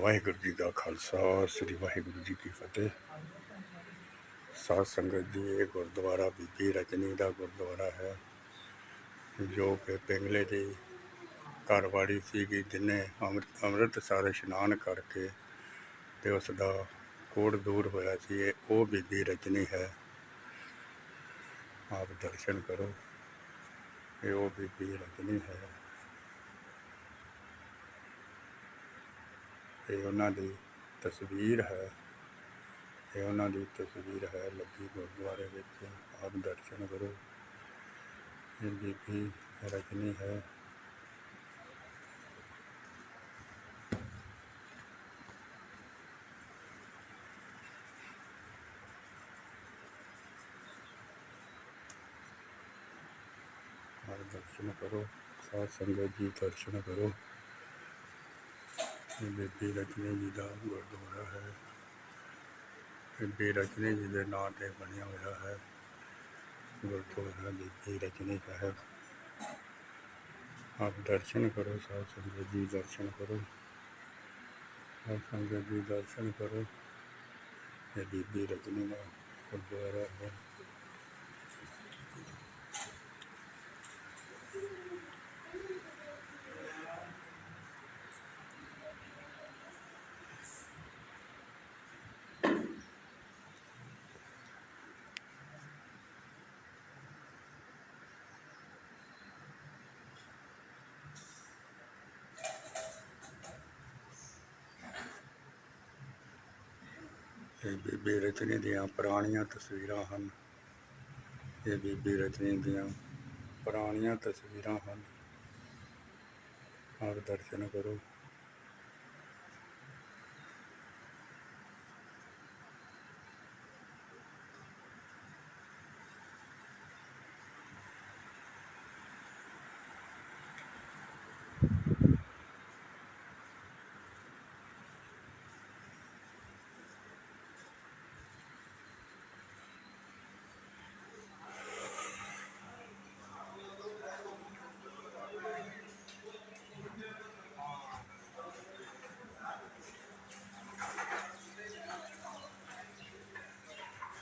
ਵਾਹਿਗੁਰੂ ਜੀ ਦਾ ਖਾਲਸਾ, ਸ੍ਰੀ ਵਾਹਿਗੁਰੂ ਜੀ ਕੀ ਫਤਿਹ। ਸਾਧ ਸੰਗਤ ਜੀ, ਇਹ ਗੁਰਦੁਆਰਾ ਬੀਬੀ ਰਜਨੀ ਦਾ ਗੁਰਦੁਆਰਾ ਹੈ, ਜੋ ਕਿ ਪਿੰਗਲੇ ਦੀ ਘਰਵਾੜੀ ਸੀਗੀ ਜਿਨੇ ਅੰਮ੍ਰਿਤ ਅੰਮ੍ਰਿਤਸਰ ਇਸ਼ਨਾਨ ਕਰਕੇ ਤੇ ਉਸ ਦਾ ਕੋੜ ਦੂਰ ਹੋਇਆ ਸੀ, ਇਹ, ਉਹ ਬੀਬੀ ਰਜਨੀ ਹੈ। ਆਪ ਦਰਸ਼ਨ ਕਰੋ, ਇਹ ਉਹ ਬੀਬੀ ਰਜਨੀ ਹੈ। ਇਹ ਉਹਨਾਂ ਦੀ ਤਸਵੀਰ ਹੈ। ਇਹ ਉਹਨਾਂ ਦੀ ਤਸਵੀਰ ਹੈ ਲੱਗੀ ਗੁਰਦੁਆਰੇ ਵਿੱਚ। ਆਪ ਦਰਸ਼ਨ ਕਰੋ। ਇਹ ਬੀਬੀ ਰਜਨੀ ਹੈ। ਆਪ ਦਰਸ਼ਨ ਕਰੋ। ਸਾਧ ਸੰਗਤ ਜੀ ਦਰਸ਼ਨ ਕਰੋ। ਬੀਬੀ ਰਜਨੀ ਜੀ ਦਾ ਗੁਰਦੁਆਰਾ ਹੈ ਬੀਬੀ ਰਜਨੀ ਜੀ ਦੇ ਨਾਂ ਤੇ ਬਣਿਆ ਹੋਇਆ ਹੈ ਗੁਰਦੁਆਰਾ ਬੀਬੀ ਰਜਨੀ ਸਾਹਿਬ ਆਪ ਦਰਸ਼ਨ ਕਰੋ ਸਾਧ ਸੰਗਤ ਜੀ ਦਰਸ਼ਨ ਕਰੋ ਸਾਧ ਸੰਗਤ ਜੀ ਦਰਸ਼ਨ ਕਰੋ ਇਹ ਬੀਬੀ ਰਜਨੀ ਦਾ ਗੁਰਦੁਆਰਾ ਹੈ ਇਹ ਬੀਬੀ ਰਜਨੀ ਦੀਆਂ ਪੁਰਾਣੀਆਂ ਤਸਵੀਰਾਂ ਹਨ। ਇਹ ਬੀਬੀ ਰਜਨੀ ਦੀਆਂ ਪੁਰਾਣੀਆਂ ਤਸਵੀਰਾਂ ਹਨ। ਆਪ ਦਰਸ਼ਨ ਕਰੋ।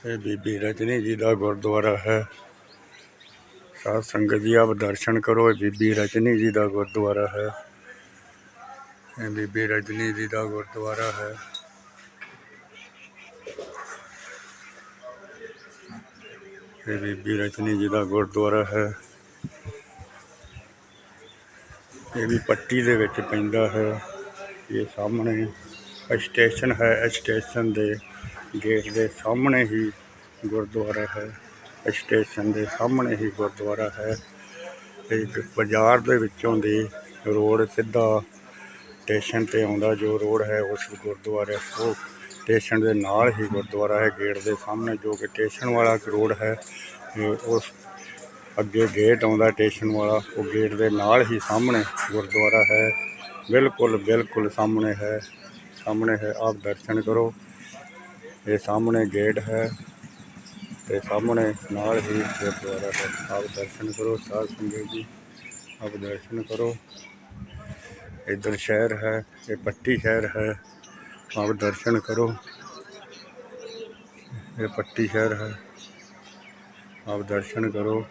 ਇਹ ਬੀਬੀ ਰਜਨੀ ਜੀ ਦਾ ਗੁਰਦੁਆਰਾ ਹੈ। ਸਾਧ ਸੰਗਤ ਜੀ, ਆਪ ਦਰਸ਼ਨ ਕਰੋ, ਇਹ ਬੀਬੀ ਰਜਨੀ ਜੀ ਦਾ ਗੁਰਦੁਆਰਾ ਹੈ। ਇਹ ਬੀਬੀ ਰਜਨੀ ਜੀ ਦਾ ਗੁਰਦੁਆਰਾ ਹੈ। ਇਹ ਬੀਬੀ ਰਜਨੀ ਜੀ ਦਾ ਗੁਰਦੁਆਰਾ ਹੈ। ਇਹ ਵੀ ਪੱਟੀ ਦੇ ਵਿੱਚ ਪੈਂਦਾ ਹੈ। ਇਹ ਸਾਹਮਣੇ ਸਟੇਸ਼ਨ ਹੈ ਸਟੇਸ਼ਨ ਦੇ ਗੇਟ ਦੇ ਸਾਹਮਣੇ ਹੀ ਗੁਰਦੁਆਰਾ ਹੈ ਸਟੇਸ਼ਨ ਦੇ ਸਾਹਮਣੇ ਹੀ ਗੁਰਦੁਆਰਾ ਹੈ। ਇੱਕ ਬਾਜ਼ਾਰ ਦੇ ਵਿੱਚੋਂ ਦੀ ਰੋਡ ਸਿੱਧਾ ਸਟੇਸ਼ਨ ਤੇ ਆਉਂਦਾ, ਜੋ ਰੋਡ ਹੈ ਉਸ ਗੁਰਦੁਆਰੇ ਉਹ ਸਟੇਸ਼ਨ ਦੇ ਨਾਲ ਹੀ ਗੁਰਦੁਆਰਾ ਹੈ, ਗੇਟ ਦੇ ਸਾਹਮਣੇ ਜੋ ਕਿ ਸਟੇਸ਼ਨ ਵਾਲਾ ਰੋਡ ਹੈ ਉਸ ਅੱਗੇ ਗੇਟ ਆਉਂਦਾ ਸਟੇਸ਼ਨ ਵਾਲਾ, ਉਹ ਗੇਟ ਦੇ ਨਾਲ ਹੀ ਸਾਹਮਣੇ ਗੁਰਦੁਆਰਾ ਹੈ। ਬਿਲਕੁਲ ਬਿਲਕੁਲ ਸਾਹਮਣੇ ਹੈ ਸਾਹਮਣੇ ਹੈ, ਆਪ ਦਰਸ਼ਨ ਕਰੋ। ਇਹ ਸਾਹਮਣੇ ਗੇਟ ਹੈ ਤੇ ਸਾਹਮਣੇ ਨਾਲ ਹੀ ਗੁਰਦੁਆਰਾ ਹੈ ਆਪ ਦਰਸ਼ਨ ਕਰੋ, ਸਾਧ ਸੰਗਤ ਜੀ, ਆਪ ਦਰਸ਼ਨ ਕਰੋ। ਇੱਧਰ ਸ਼ਹਿਰ ਹੈ, ਇਹ ਪੱਟੀ ਸ਼ਹਿਰ ਹੈ, ਆਪ ਦਰਸ਼ਨ ਕਰੋ। ਇਹ ਪੱਟੀ ਸ਼ਹਿਰ ਹੈ, ਆਪ ਦਰਸ਼ਨ ਕਰੋ।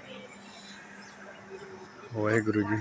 ਵਾਹਿਗੁਰੂ ਜੀ।